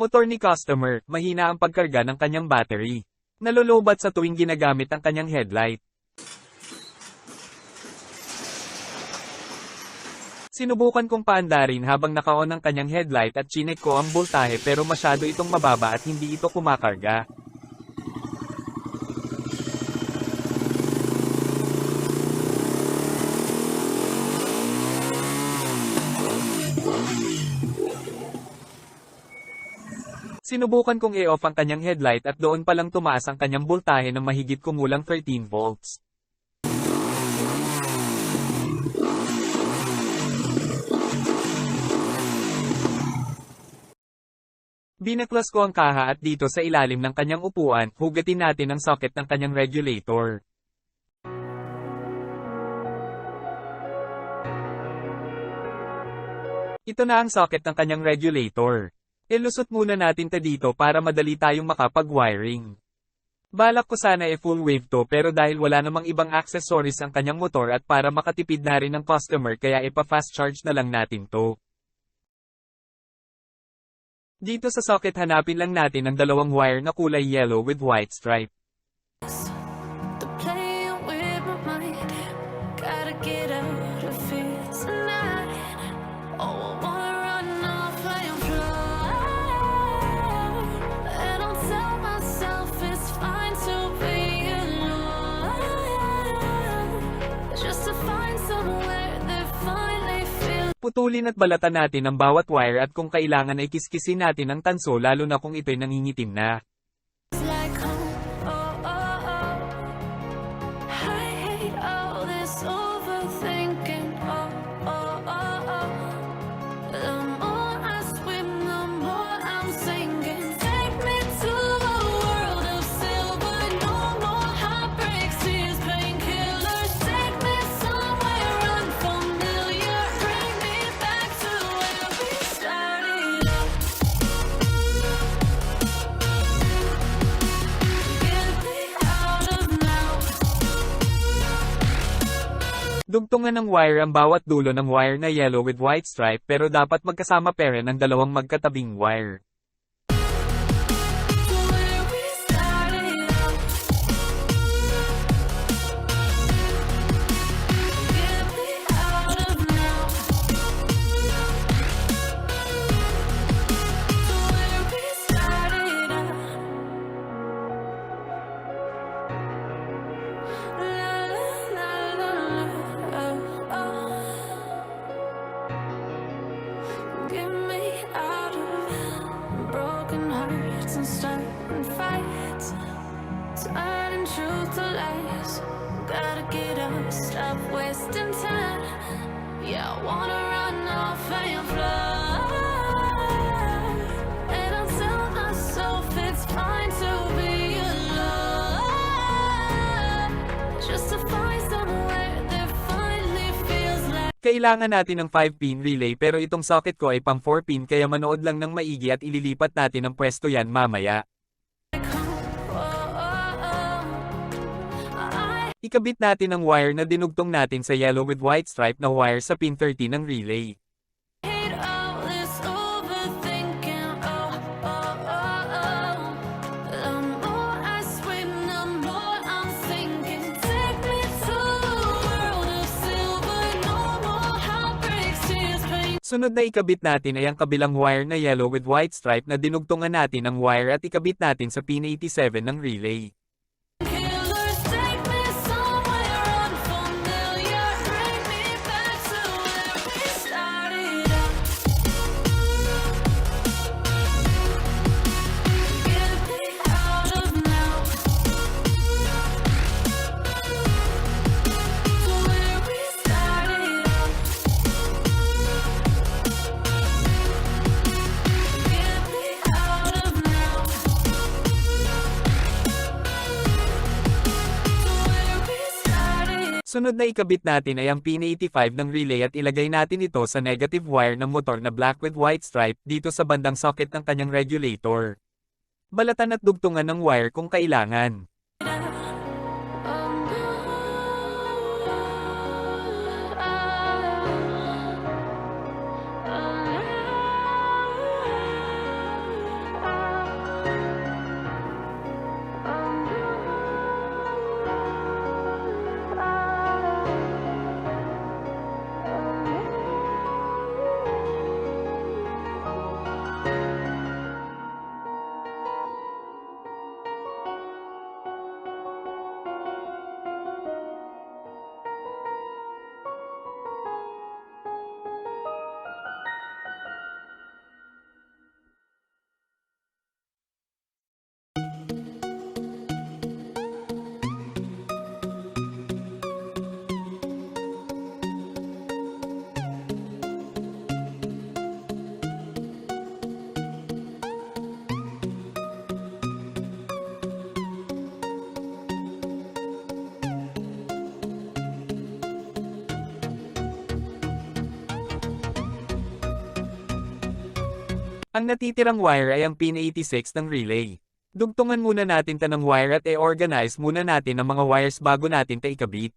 Motor ni customer, mahina ang pagkarga ng kanyang battery. Nalolobat sa tuwing ginagamit ang kanyang headlight. Sinubukan kong paandarin habang naka-on ang kanyang headlight at chinek ko ang voltahe pero masyado itong mababa at hindi ito kumakarga. Sinubukan kong i-off ang kanyang headlight at doon palang tumaas ang kanyang voltahe ng mahigit kumulang 13 volts. Binaklas ko ang kaha at dito sa ilalim ng kanyang upuan, hugatin natin ang socket ng kanyang regulator. Ito na ang socket ng kanyang regulator. Ilusot muna natin ta dito para madali tayong makapag-wiring. Balak ko sana e full wave to pero dahil wala namang ibang accessories ang kanyang motor at para makatipid na rin ng customer kaya ipa-fast charge na lang natin to. Dito sa socket hanapin lang natin ang dalawang wire na kulay yellow with white stripe. Gotta get out of here tonight. Oh, I wanna Putulin at balatan natin ang bawat wire at kung kailangan ay kiskisin natin ang tanso lalo na kung ito'y nangingitim na. Dugtungan ng wire ang bawat dulo ng wire na yellow with white stripe pero dapat magkasama pa rin ang dalawang magkatabing wire. Kailangan natin ng 5-pin relay pero itong socket ko ay pang 4-pin kaya manood lang ng maigi at ililipat natin ang pwesto yan mamaya. Ikabit natin ang wire na dinugtong natin sa yellow with white stripe na wire sa pin 13 ng relay. Sunod na ikabit natin ay ang kabilang wire na yellow with white stripe na dinugtungan natin ang wire at ikabit natin sa pin 87 ng relay. Sunod na ikabit natin ay ang pin 85 ng relay at ilagay natin ito sa negative wire ng motor na black with white stripe dito sa bandang socket ng kanyang regulator. Balatan at dugtungan ng wire kung kailangan. Ang natitirang wire ay ang pin 86 ng relay. Dugtungan muna natin ta ng wire at i-organize muna natin ang mga wires bago natin ta ikabit.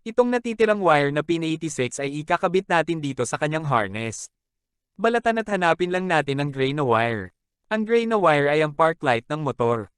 Itong natitirang wire na pin 86 ay ikakabit natin dito sa kanyang harness. Balatan at hanapin lang natin ang gray na wire. Ang gray na wire ay ang park light ng motor.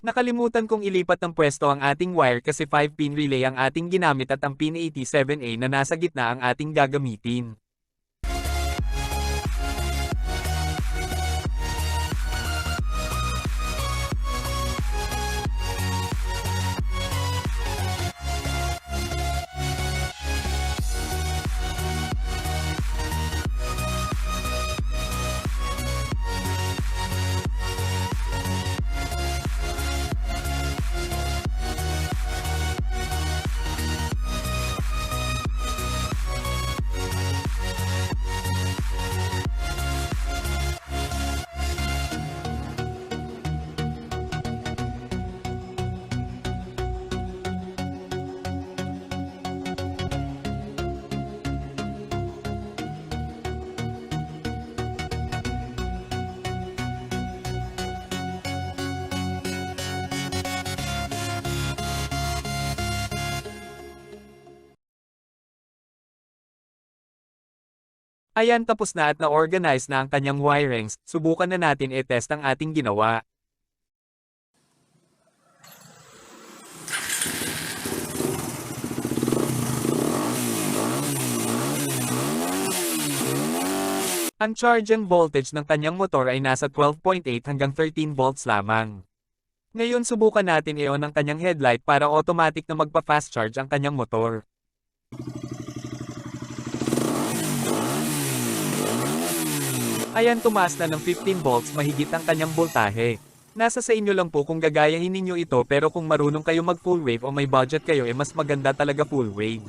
Nakalimutan kong ilipat ng pwesto ang ating wire kasi 5-pin relay ang ating ginamit at ang pin 87A na nasa gitna ang ating gagamitin. Ayan tapos na at na-organize na ang kanyang wirings, subukan na natin i-test ang ating ginawa. Ang charging voltage ng kanyang motor ay nasa 12.8 hanggang 13 volts lamang. Ngayon subukan natin i-on ang kanyang headlight para automatic na magpa-fast charge ang kanyang motor. Ayan tumaas na ng 15 volts mahigit ang kanyang voltahe. Nasa sa inyo lang po kung gagayahin ninyo ito pero kung marunong kayo mag full wave o may budget kayo eh mas maganda talaga full wave.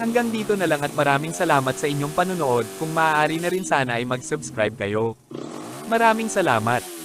Hanggang dito na lang at maraming salamat sa inyong panonood, kung maaari na rin sana ay mag-subscribe kayo. Maraming salamat.